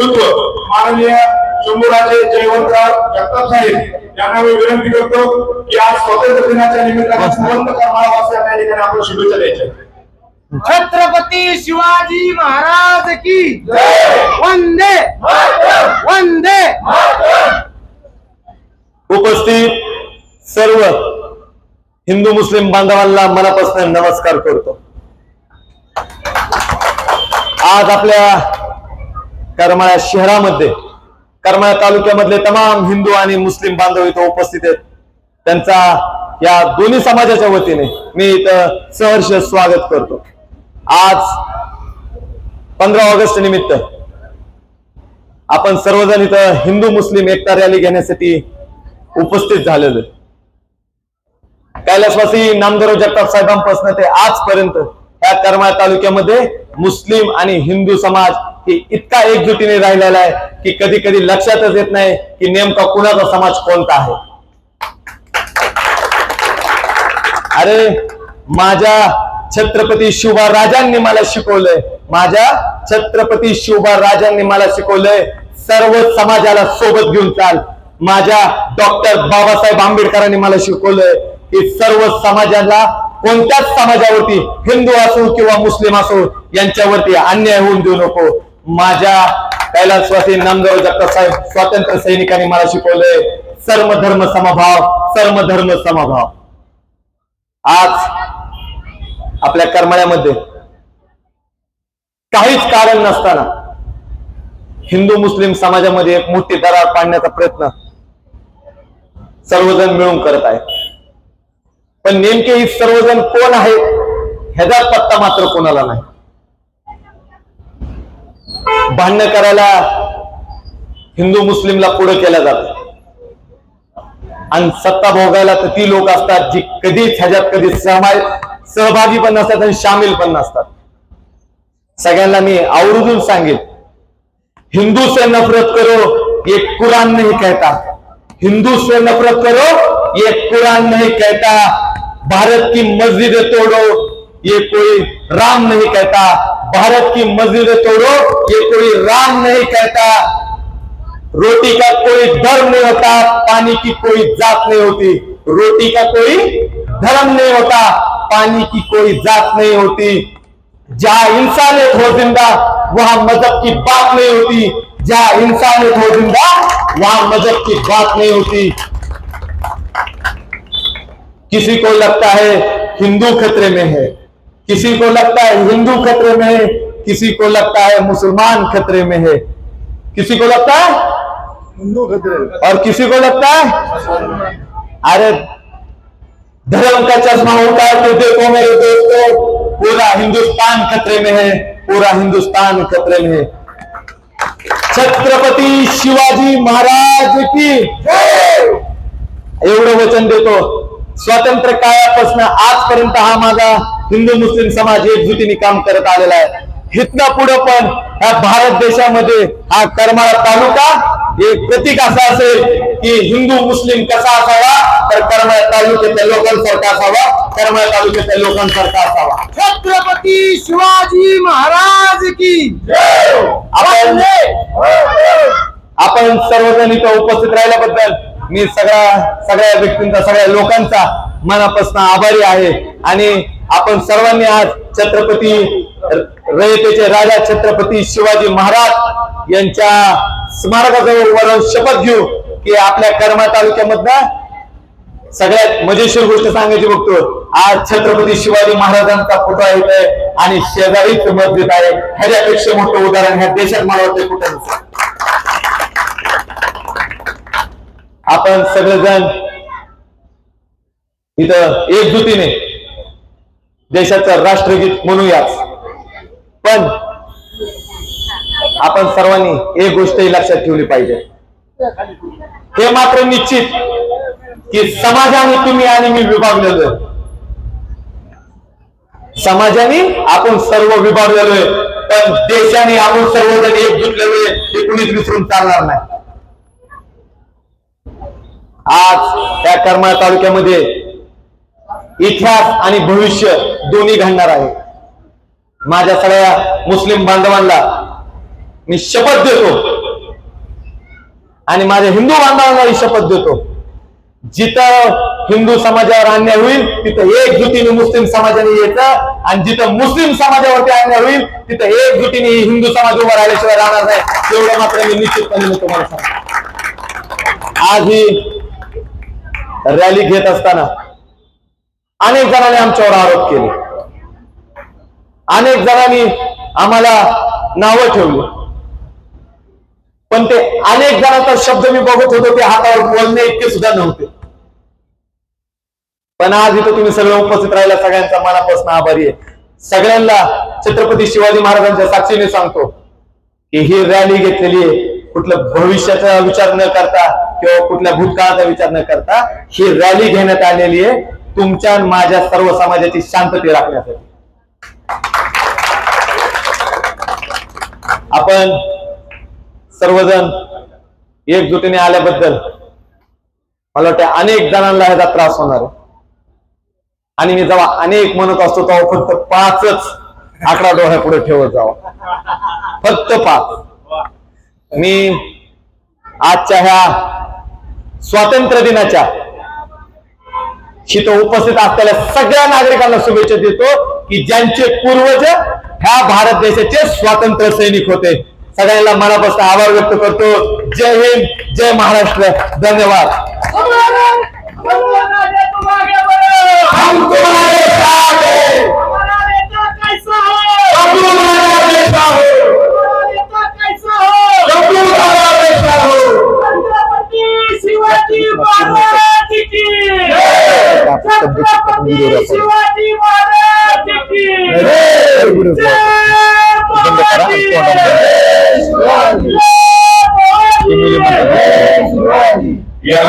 नेतृत्व माननीय शंभूराजे जयवंतराव जगताप साहेब यांना मी विनंती करतो की आज स्वातंत्र्य दिनाच्या निमित्ताने जिवंत करमाळावासियांना या ठिकाणी आपण शुभेच्छा द्यायच्या. छत्रपती शिवाजी महाराज की वंदे! वंदे! उपस्थित सर्व हिंदू मुस्लिम बांधवांना मनापासून नमस्कार करतो. आज आपल्या करमाळा शहरामध्ये करमाळा तालुक्यामधले तमाम हिंदू आणि मुस्लिम बांधव इथं उपस्थित आहेत. त्यांचा या दोन्ही समाजाच्या वतीने मी इथं सहर्ष स्वागत करतो. आज पंधरा ऑगस्ट निमित्त आपण सर्वजण इथं हिंदू मुस्लिम एकता रॅली घेण्यासाठी उपस्थित झालेलो कैलासवासी नामदेव जगताप साहेबांपासून ते आजपर्यंत या करमाळ तालुक्यामध्ये मुस्लिम आणि हिंदू समाज की इतका एकजुटीने राहिलेला आहे की कधी कधी लक्षातच येत नाही की नेमका कुणाचा समाज कोणता आहे. अरे माझ्या छत्रपती शिवबा राजांनी मला शिकवलंय. माझ्या छत्रपती शिवबा राजांनी मला शिकवलंय सर्व समाजाला सोबत घेऊन चाल. माझ्या डॉक्टर बाबासाहेब आंबेडकरांनी मला शिकवलंय की सर्व समाजाला कोणत्याच समाजावरती हिंदू असो किंवा मुस्लिम असो यांच्यावरती अन्याय होऊन देऊ नको. माझ्या कैलासवासी नामदेव जगताप साहेब स्वातंत्र्य सैनिकांनी मला शिकवलंय सर्व धर्म समभाव सर्व धर्म समभाव. आज आपल्या करमाळ्यामध्ये काहीच कारण नसताना हिंदू मुस्लिम समाजामध्ये एक मोठी दरार पाडण्याचा प्रयत्न सर्वजण मिळून करत आहेत. पण नेमके ही सर्वजण कोण आहेत ह्याचा पत्ता मात्र कोणाला नाही. भांडण करायला हिंदू मुस्लिमला पुढे केलं जातं. आणि सत्ता भोगायला तर ती लोक असतात जी कधीच ह्याच्यात कधी सहभागी सहभागी पण नसतात आणि सामील पण नसतात. सगळ्यांना मी आवर्जून सांगेल हिंदू से नफरत करो ये कुरान नहीं कहता. हिंदू से नफरत करो ये कुरान नहीं कहता. भारत की मस्जिद तोड़ो ये कोई राम नहीं कहता. भारत की मस्जिद तोड़ो, ये कोई राम नहीं कहता। रोटी का कोई धर्म नहीं होता, पानी की कोई जात नहीं होती। रोटी का कोई धर्म नहीं होता, पानी की कोई जात नहीं होती। जहाँ इंसानियत हो ज़िंदा, वहाँ मज़हब की बात नहीं होती। जहाँ इंसानियत हो ज़िंदा, वहाँ मज़हब की बात नहीं होती। किसी को लगता है हिंदू खतरे में है। किसी को लगता है हिंदू खतरे में है किसी को लगता है मुसलमान खतरे में है। किसी को लगता है? हिंदू खतरे और किसी को लगता है? अरे धर्म का चश्मा होता है तो देखो मेरे दोस्तों पूरा हिंदुस्तान खतरे में है पूरा हिंदुस्तान खतरे में है। छत्रपती शिवाजी महाराज की एवढं वचन देतो। स्वातंत्र्य काळापासून आजपर्यंत हा माझा हिंदू मुस्लिम समाज एकजुटीने काम करत आलेला आहे. हिथनं पुढे पण ह्या भारत देशामध्ये हा करमाळा तालुका एक प्रतीक असं असेल की हिंदू मुस्लिम कसा असावा तर करमाळा तालुक्याच्या लोकांसारखा असावा करमाळा तालुक्याच्या लोकांसारखा असावा. छत्रपती शिवाजी महाराज की आपण आपण सर्वजण इथं उपस्थित राहिल्याबद्दल मी सगळ्या सगळ्या व्यक्तींचा सगळ्या लोकांचा मनापासून आभारी आहे. आणि आपण सर्वांनी आज छत्रपती रयतेचे राजा छत्रपती शिवाजी महाराज यांच्या स्मारकाजवळ वरून शपथ घेऊ की आपल्या कर्मा तालुक्यामधनं सगळ्यात मजेशीर गोष्ट सांगायची बघतो. आज छत्रपती शिवाजी महाराजांचा फोटो येत आहे आणि शेजारीच मस्जिद आहे. ह्याच्यापेक्षा मोठं उदाहरण ह्या देशात मला वाटतं कुठं आपण सगळेजण इथं एकजुटीने देशाचं राष्ट्रगीत म्हणूयाच पण आपण सर्वांनी एक गोष्टही लक्षात ठेवली पाहिजे. हे मात्र निश्चित की समाजाने तुम्ही आणि मी विभागलेलो समाजाने आपण सर्व विभागलेलोय पण देशाने आपण सर्वजण एकजुटलेलो आहे हे कुणीच विसरून चालणार नाही. आज त्या करमाळ तालुक्यामध्ये इतिहास आणि भविष्य दोन्ही घडणार आहे. माझ्या सगळ्या मुस्लिम बांधवांना मी शपथ देतो आणि माझ्या हिंदू बांधवांनाही शपथ देतो. जिथं हिंदू समाजावर अन्याय होईल तिथं एकजुटीने मुस्लिम समाजाने यायचं आणि जिथं मुस्लिम समाजावरती अन्याय होईल तिथं एकजुटीने हिंदू समाज उभा राहिल्याशिवाय राहणार नाही. एवढं मात्र मी निश्चितपणे मी तुम्हाला सांगतो. आज ही रॅली घेत असताना अनेक जणांनी आमच्यावर आरोप केले. अनेक जणांनी आम्हाला नावं ठेवली. पण ते अनेक जणांचा शब्द मी बघत होतो ते हातावर बोलणे इतके सुद्धा नव्हते. पण आज इथं तुम्ही सगळं उपस्थित राहिला सगळ्यांचा मनापासून आभारी आहे. सगळ्यांना छत्रपती शिवाजी महाराजांच्या साक्षीने सांगतो की ही रॅली घेतलेली आहे. कुठलं भविष्याचा विचार न करता किंवा कुठल्या भूतकाळाचा विचार न करता ही रॅली घेण्यात आलेली आहे. तुमच्या माझ्या सर्व समाजाची शांतते राखण्यासाठी. आपण सर्वजण एकजुटीने आल्याबद्दल मला वाटतं अनेक जणांना ह्याचा त्रास होणार आहे. आणि मी जेव्हा अनेक म्हणत असतो तेव्हा फक्त पाचच आकडा डोळ्यापुढे ठेवत जावा. फक्त पाच. मी आजच्या ह्या स्वातंत्र्य दिनाच्या. तिथं उपस्थित असलेल्या सगळ्या नागरिकांना शुभेच्छा देतो की ज्यांचे पूर्वज ह्या भारत देशाचे स्वातंत्र्य सैनिक होते. सगळ्यांना मनापासून आभार व्यक्त करतो. जय हिंद जय महाराष्ट्र. धन्यवाद. छत्रपती शिवाजी महाराज की जय महाराज या